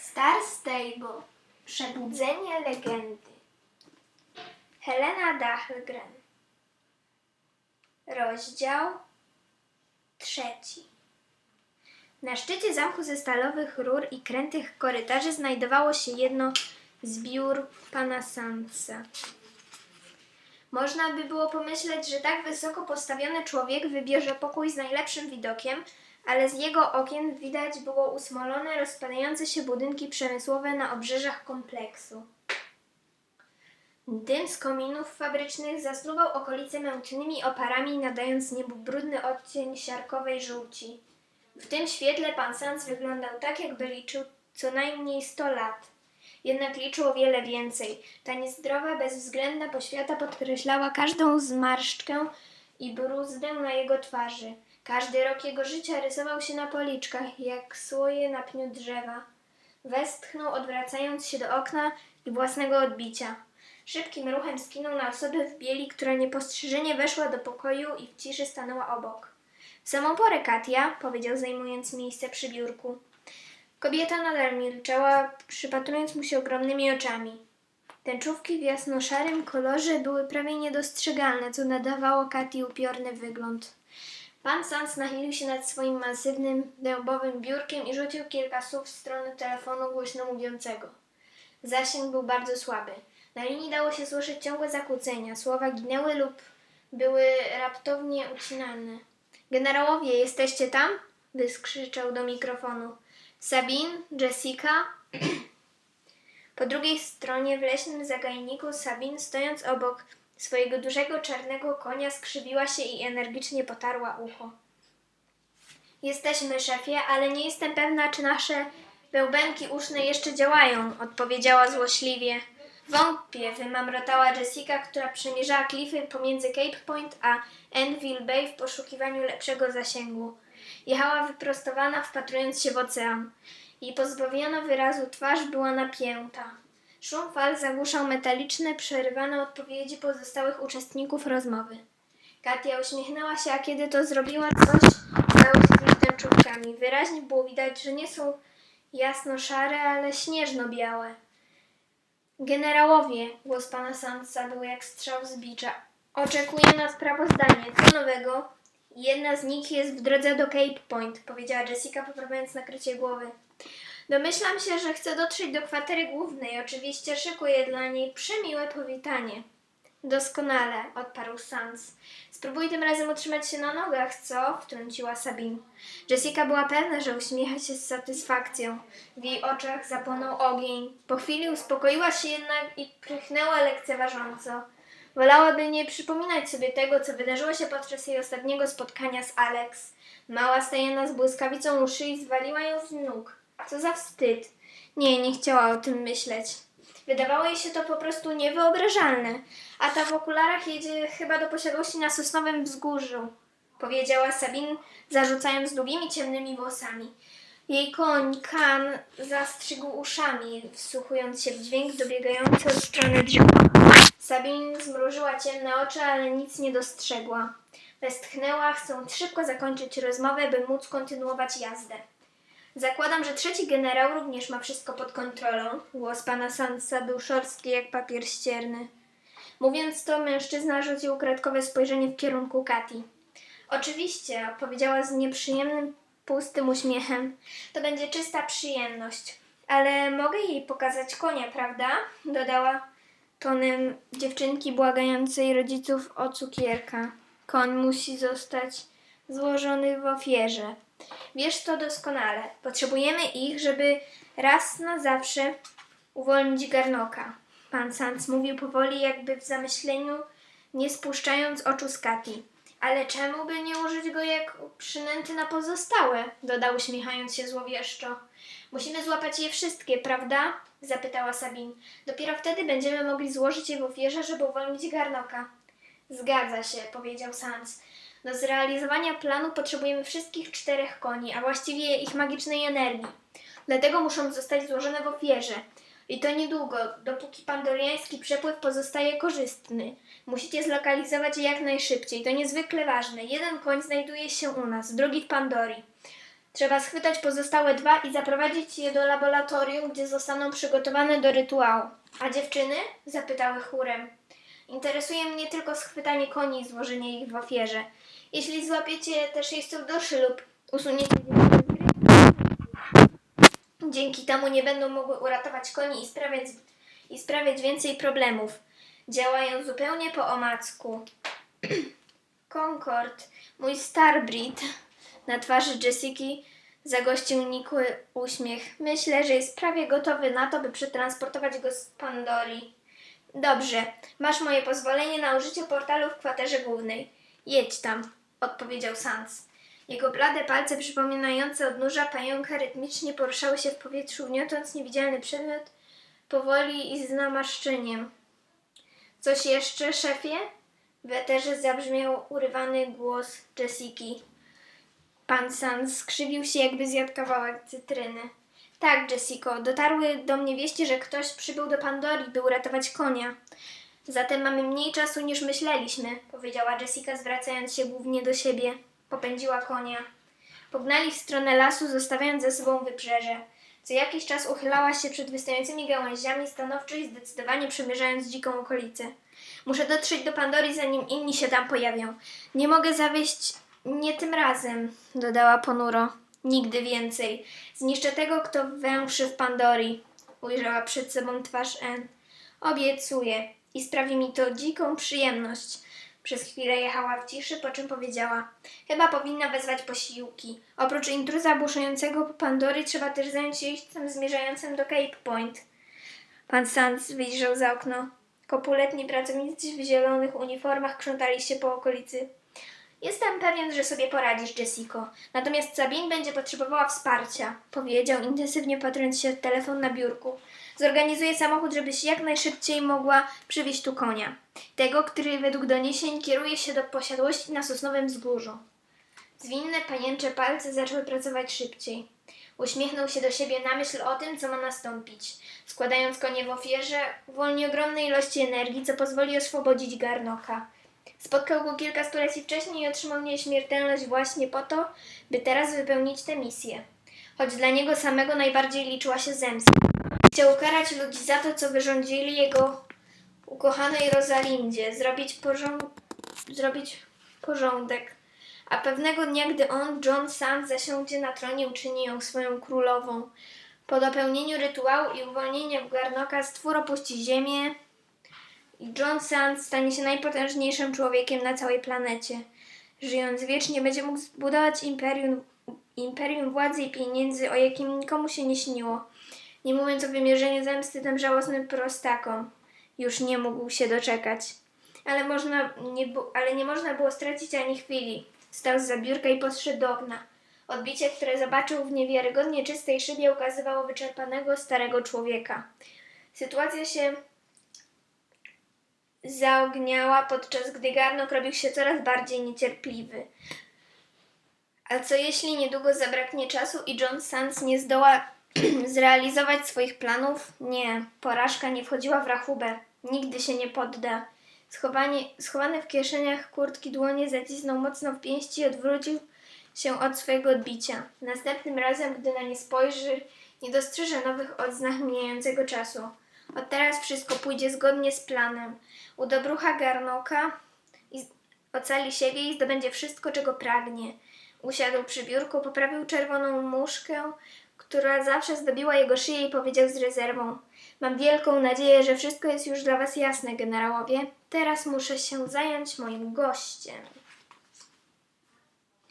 Star Stable. Przebudzenie legendy. Helena Dahlgren. Rozdział trzeci. Na szczycie zamku ze stalowych rur i krętych korytarzy znajdowało się jedno z biur pana Sansa. Można by było pomyśleć, że tak wysoko postawiony człowiek wybierze pokój z najlepszym widokiem, ale z jego okien widać było usmolone, rozpadające się budynki przemysłowe na obrzeżach kompleksu. Dym z kominów fabrycznych zasnuwał okolice mętnymi oparami, nadając niebu brudny odcień siarkowej żółci. W tym świetle pan Sans wyglądał tak, jakby liczył co najmniej 100 lat. Jednak liczył o wiele więcej. Ta niezdrowa, bezwzględna poświata podkreślała każdą zmarszczkę i bruzdę na jego twarzy. Każdy rok jego życia rysował się na policzkach, jak słoje na pniu drzewa. Westchnął, odwracając się do okna i własnego odbicia. Szybkim ruchem skinął na osobę w bieli, która niepostrzeżenie weszła do pokoju i w ciszy stanęła obok. W samą porę, Katia, powiedział zajmując miejsce przy biurku. Kobieta nadal milczała, przypatrując mu się ogromnymi oczami. Tęczówki w jasno-szarym kolorze były prawie niedostrzegalne, co nadawało Katii upiorny wygląd. Pan Sans nachylił się nad swoim masywnym, dębowym biurkiem i rzucił kilka słów w stronę telefonu głośno mówiącego. Zasięg był bardzo słaby. Na linii dało się słyszeć ciągłe zakłócenia. Słowa ginęły lub były raptownie ucinane. Generałowie, jesteście tam? Wyskrzyczał do mikrofonu. Sabine, Jessica. Po drugiej stronie w leśnym zagajniku Sabine, stojąc obok swojego dużego czarnego konia, skrzywiła się i energicznie potarła ucho. Jesteśmy, szefie, ale nie jestem pewna, czy nasze wełbenki uszne jeszcze działają, odpowiedziała złośliwie. Wątpię, wymamrotała Jessica, która przemierzała klify pomiędzy Cape Point a Enville Bay w poszukiwaniu lepszego zasięgu. Jechała wyprostowana, wpatrując się w ocean. Jej pozbawiona wyrazu twarz była napięta. Szum fal zagłuszał metaliczne, przerywane odpowiedzi pozostałych uczestników rozmowy. Katia uśmiechnęła się, a kiedy to zrobiła, coś stało się z tęczówkami. Wyraźnie było widać, że nie są jasno-szare, ale śnieżno-białe. Generałowie, głos pana Sansa był jak strzał z bicza. Oczekuję na sprawozdanie. Co nowego? Jedna z nich jest w drodze do Cape Point, powiedziała Jessica, poprawiając nakrycie głowy. Domyślam się, że chce dotrzeć do kwatery głównej. Oczywiście szykuję dla niej przemiłe powitanie. Doskonale, odparł Sans. Spróbuj tym razem utrzymać się na nogach, co? wtrąciła Sabine. Jessica była pewna, że uśmiecha się z satysfakcją. W jej oczach zapłonął ogień. Po chwili uspokoiła się jednak i prychnęła lekceważąco. Wolałaby nie przypominać sobie tego, co wydarzyło się podczas jej ostatniego spotkania z Alex. Mała stajena z błyskawicą u szyi zwaliła ją z nóg. Co za wstyd. Nie, nie chciała o tym myśleć. Wydawało jej się to po prostu niewyobrażalne. A ta w okularach jedzie chyba do posiadłości na Sosnowym Wzgórzu, powiedziała Sabine, zarzucając długimi ciemnymi włosami. Jej koń, Kan, zastrzygł uszami, wsłuchując się w dźwięk dobiegający od strony drzewa. Sabine zmrużyła ciemne oczy, ale nic nie dostrzegła. Westchnęła, chcąc szybko zakończyć rozmowę, by móc kontynuować jazdę. Zakładam, że trzeci generał również ma wszystko pod kontrolą. Głos pana Sansa był szorstki jak papier ścierny. Mówiąc to, mężczyzna rzucił kratkowe spojrzenie w kierunku Kati. Oczywiście, odpowiedziała z nieprzyjemnym, pustym uśmiechem. To będzie czysta przyjemność. Ale mogę jej pokazać konia, prawda? Dodała tonem dziewczynki błagającej rodziców o cukierka. Koń musi zostać złożony w ofierze. Wiesz to doskonale. Potrzebujemy ich, żeby raz na zawsze uwolnić garnoka. Pan Sans mówił powoli, jakby w zamyśleniu, nie spuszczając oczu z Kati. Ale czemu by nie użyć go jak przynęty na pozostałe? Dodał uśmiechając się złowieszczo. Musimy złapać je wszystkie, prawda? Zapytała Sabine. Dopiero wtedy będziemy mogli złożyć je w ofierze, żeby uwolnić garnoka. Zgadza się, powiedział Sans. Do zrealizowania planu potrzebujemy wszystkich czterech koni, a właściwie ich magicznej energii. Dlatego muszą zostać złożone w ofierze. I to niedługo, dopóki pandoriański przepływ pozostaje korzystny. Musicie zlokalizować je jak najszybciej. To niezwykle ważne. Jeden koń znajduje się u nas, drugi w Pandorii. Trzeba schwytać pozostałe dwa i zaprowadzić je do laboratorium, gdzie zostaną przygotowane do rytuału. A dziewczyny? zapytały chórem. Interesuje mnie tylko schwytanie koni i złożenie ich w ofierze. Jeśli złapiecie też jeźdźców duszy lub usuniecie dzięki temu nie będą mogły uratować koni i sprawiać, i sprawiać więcej problemów. Działają zupełnie po omacku. Concord, mój Starbreed. Na twarzy Jessiki zagościł nikły uśmiech. Myślę, że jest prawie gotowy na to, by przetransportować go z Pandori. Dobrze, masz moje pozwolenie na użycie portalu w kwaterze głównej. Jedź tam, odpowiedział Sans. Jego blade palce przypominające odnóża pająka rytmicznie poruszały się w powietrzu, gniotąc niewidzialny przedmiot powoli i z namaszczeniem. Coś jeszcze, szefie? W eterze zabrzmiał urywany głos Jessiki. Pan Sans skrzywił się, jakby zjadł kawałek cytryny. Tak, Jessico, dotarły do mnie wieści, że ktoś przybył do Pandori, by uratować konia. Zatem mamy mniej czasu niż myśleliśmy, powiedziała Jessica, zwracając się głównie do siebie. Popędziła konia. Pognali w stronę lasu, zostawiając za sobą wybrzeże. Co jakiś czas uchylała się przed wystającymi gałęziami, stanowczo i zdecydowanie przemierzając dziką okolicę. Muszę dotrzeć do Pandori, zanim inni się tam pojawią. Nie mogę zawieść nie tym razem, dodała ponuro. Nigdy więcej. Zniszczę tego, kto węszy w Pandori. Ujrzała przed sobą twarz N. Obiecuję. I sprawi mi to dziką przyjemność. Przez chwilę jechała w ciszy, po czym powiedziała: Chyba powinna wezwać posiłki. Oprócz intruza buszującego po Pandory, trzeba też zająć się jeźdźcem zmierzającym do Cape Point. Pan Sands wyjrzał za okno. Kopuletni pracownicy w zielonych uniformach krzątali się po okolicy. Jestem pewien, że sobie poradzisz, Jessico. Natomiast Sabine będzie potrzebowała wsparcia, powiedział, intensywnie patrując się w telefon na biurku. Zorganizuję samochód, żebyś jak najszybciej mogła przywieźć tu konia. Tego, który według doniesień kieruje się do posiadłości na sosnowym wzgórzu. Zwinne panięcze palce zaczęły pracować szybciej. Uśmiechnął się do siebie na myśl o tym, co ma nastąpić. Składając konie w ofierze, uwolni ogromne ilości energii, co pozwoli oswobodzić garnoka. Spotkał go kilka stuleci wcześniej i otrzymał nieśmiertelność właśnie po to, by teraz wypełnić tę misję. Choć dla niego samego najbardziej liczyła się zemsta. Chciał ukarać ludzi za to, co wyrządzili jego ukochanej Rosalindzie, zrobić, porząd... zrobić porządek. A pewnego dnia, gdy on, John Sand, zasiądzie na tronie, uczyni ją swoją królową. Po dopełnieniu rytuału i uwolnieniu Garnoka stwór opuści ziemię John Sand stanie się najpotężniejszym człowiekiem na całej planecie. Żyjąc wiecznie, będzie mógł zbudować imperium, imperium władzy i pieniędzy, o jakim nikomu się nie śniło. Nie mówiąc o wymierzeniu zemsty tym żałosnym prostakom. Już nie mógł się doczekać. Ale, można, nie, ale nie można było stracić ani chwili. Stał za biurka i podszedł do okna. Odbicie, które zobaczył w niewiarygodnie czystej szybie, ukazywało wyczerpanego, starego człowieka. Sytuacja się zaogniała, podczas gdy garnok robił się coraz bardziej niecierpliwy. A co jeśli niedługo zabraknie czasu i John Sands nie zdoła zrealizować swoich planów? Nie, porażka nie wchodziła w rachubę. Nigdy się nie podda. Schowanie, schowany w kieszeniach kurtki dłonie zacisnął mocno w pięści i odwrócił się od swojego odbicia. Następnym razem, gdy na nie spojrzy, nie dostrzeże nowych odznak mijającego czasu. Od teraz wszystko pójdzie zgodnie z planem. Udobrucha garnoka i ocali siebie i zdobędzie wszystko, czego pragnie. Usiadł przy biurku, poprawił czerwoną muszkę, która zawsze zdobiła jego szyję i powiedział z rezerwą. Mam wielką nadzieję, że wszystko jest już dla was jasne, generałowie. Teraz muszę się zająć moim gościem.